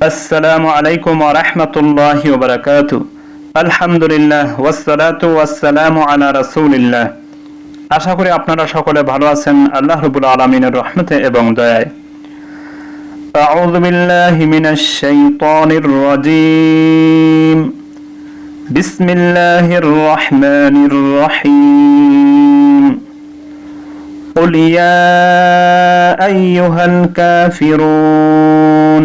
আসসালামু আলাইকুম ওয়া রাহমাতুল্লাহি ওয়া বারাকাতু আলহামদুলিল্লাহ ওয়াসসালাতু ওয়াসসালামু আলা রাসূলিল্লাহ আশা করি আপনারা সকলে ভালো আছেন আল্লাহ রাব্বুল আলামিনের রহমতে এবং দয়ায় أعوذ بالله من الشيطان الرجيم بسم الله الرحمن الرحيم قل يا أيها الكافرون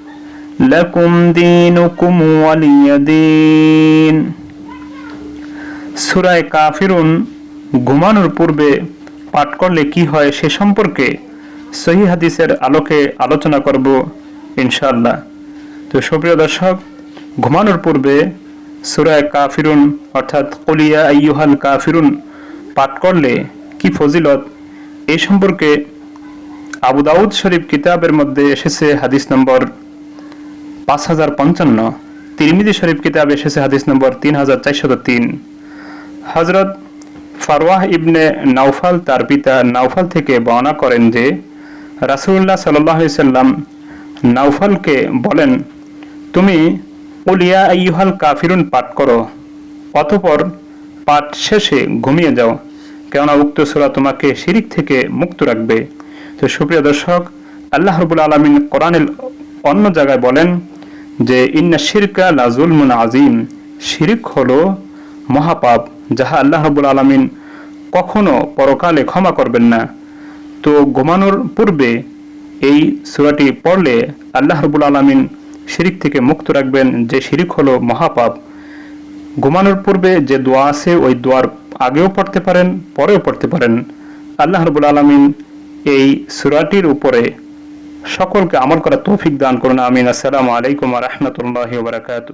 লাকুম দীনুকুম ওয়ালিয়া দীন সূরায়ে কাফিরুন ঘুমানোর পূর্বে পাঠ করলে কি হয় সে সম্পর্কে সহি হাদিসের আলোকে আলোচনা করব ইনশাল্লাহ তো সুপ্রিয় দর্শক, ঘুমানোর পূর্বে সুরায় কাফিরুন অর্থাৎ কলিয়া আইয়ুহাল কাফিরুন পাঠ করলে কি ফজিলত? এ সম্পর্কে আবু দাউদ শরীফ কিতাবের মধ্যে এসেছে হাদিস নম্বর পাঁচ হাজার পঞ্চান্ন। তিরমিদি শরীফ কিতাব এসেছে, হাদিস নম্বর তিন হাজার চারশত তিন। হজরত ফারওয়াহ ইবনে নাউফাল তার পিতা নাউফাল থেকে বর্ণনা করেন যে রাসুল্লাহ সাল্লাম নাউফালকে বলেন, তুমি উলিয়া আইয়ুহাল কাফিরুন পাঠ করো, অতপর পাঠ শেষে ঘুমিয়ে যাও। কেননা উক্ত সুরা তোমাকে শিরিক থেকে মুক্ত রাখবে। তো সুপ্রিয় দর্শক, আল্লাহ রবুল আলমিন কোরআনের অন্য জায়গায় বলেন যে ইন্না শিরকা লাজুলমুন আজিম শিরিক হলো মহাপাপ, যাহা আল্লাহ রবুল আলমিন কখনো পরকালে ক্ষমা করবেন না। তো ঘুমানোর পূর্বে এই সুরাটি পড়লে আল্লাহ রবুল আলমিন শিরিক থেকে মুক্ত রাখবেন যে শিরিক হলো মহাপাপ। ঘুমানোর পূর্বে যে দোয়া আছে, ওই দোয়ার আগেও পড়তে পারেন, পরেও পড়তে পারেন। আল্লাহ রবুল আলমিন এই সুরাটির উপরে সকলকে আমল করা তৌফিক দান করুন আমিন। আসসালামু আলাইকুম রহমতুল্লাহ বারাকাতু